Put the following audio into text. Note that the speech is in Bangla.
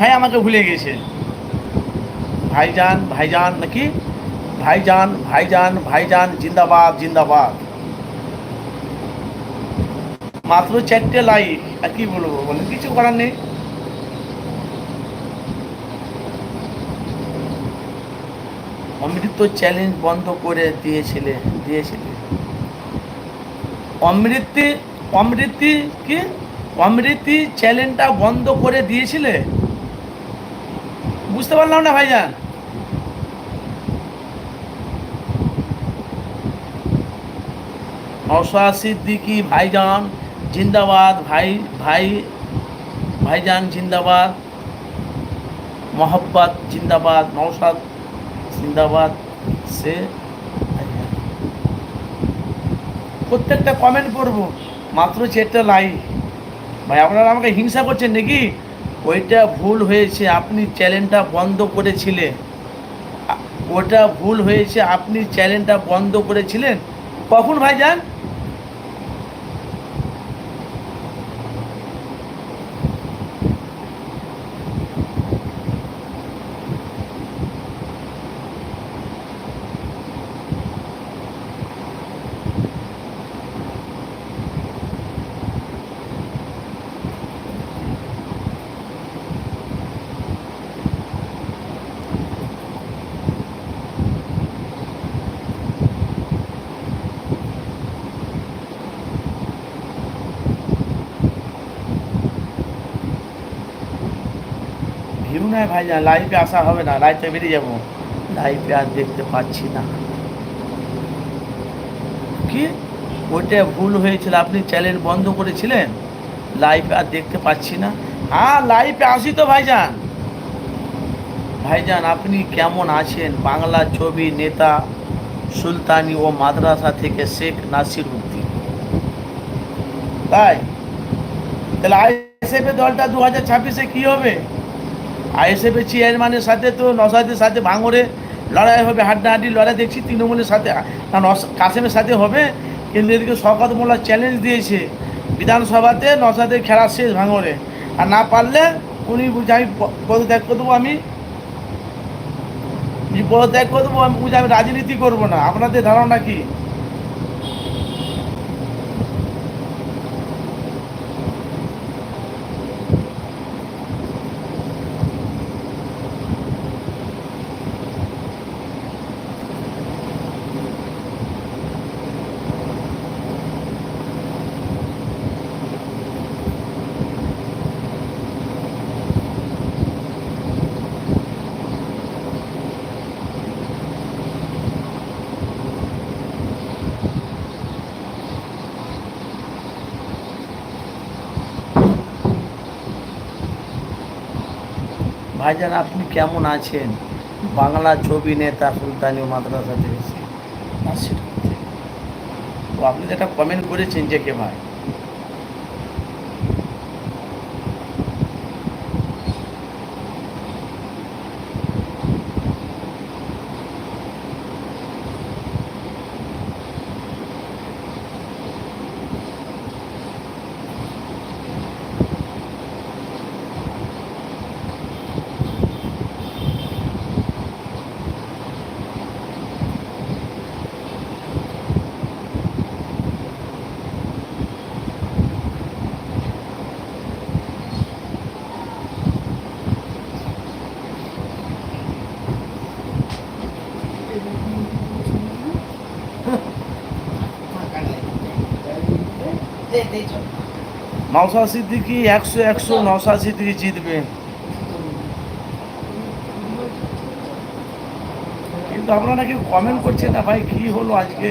ভাই আমাকে ভুলে গেছে। ভাইজান ভাইজান নাকি? ভাইজান ভাইজান ভাইজান, জিন্দাবাদ জিন্দাবাদ। মাত্র চারটে লাইক, আর কি বলব বলেন, কিছু করার নেই। অমৃত চ্যালেঞ্জ বন্ধ করে দিয়েছিলে দিয়েছিলে। অমৃতি অমৃতি কি? অমৃতি চ্যালেঞ্জটা বন্ধ করে দিয়েছিলে? বুঝতে পারলাম না ভাইজান। নওশা সিদ্দিকি ভাইজান জিন্দাবাদ, ভাই ভাই, ভাইজান জিন্দাবাদ, মোহব্বত জিন্দাবাদ নওশাদ জিন্দাবাদ, সে। প্রত্যেকটা কমেন্ট করব, মাত্র চারটা লাইক ভাই, আপনারা আমাকে হিংসা করছেন নাকি? ওইটা ভুল হয়েছে, আপনি চ্যানেলটা বন্ধ করেছিলেন। ওটা ভুল হয়েছে, আপনি চ্যানেলটা বন্ধ করেছিলেন। কখন ভাইজান? ভিউ নয় ভাইজান লাইভে আসা হবে না লাইভে বেরিয়ে যাব। লাইভে আর দেখতে পাচ্ছি না। কি? ওইটা ভুল হয়েছিল, আপনি চ্যানেল বন্ধ করেছিলেন? লাইভে আর দেখতে পাচ্ছি না। হ্যাঁ লাইভে আসি তো, ভাইজান। ভাইজান, আপনি কেমন আছেন? বাংলা ছবি নেতা সুলতানি ও মাদ্রাসা থেকে শেখ নাসির উদ্দিন। তাই তাহলে আইএসএফের দলটা দু হাজার ছাব্বিশে কী হবে? আইএসএফের চেয়ারম্যানের সাথে তো নসাদের সাথে ভাঙরে লড়াই হবে, হাড্ডাহাড্ডি লড়াই দেখছি, তৃণমূলের সাথে। কাসেমের সাথে হবে? কিন্তু এদিকে শওকত মোল্লা চ্যালেঞ্জ দিয়েছে। বিধানসভাতে নসাদের খেলা শেষ ভাঙরে আর না পারলে উনি বুঝে আমি পদত্যাগ করে দেবো আমি। আমি পদত্যাগ করে দেবো আমি বুঝে আমি রাজনীতি করব না। আপনাদের ধারণা কি? ভাইজান, আপনি কেমন আছেন? বাংলা ছবি নেতা সুলতানি মাদ্রাসা থেকে নাসির আপনি যেটা কমেন্ট করেছেন যে কে ভাই? নওশা সিদ্দিকি একশো একশো নওশা সিদ্দিকি জিতবে। কিন্তু আপনারা কেউ কমেন্ট করছেন না ভাই, কি হলো আজকে?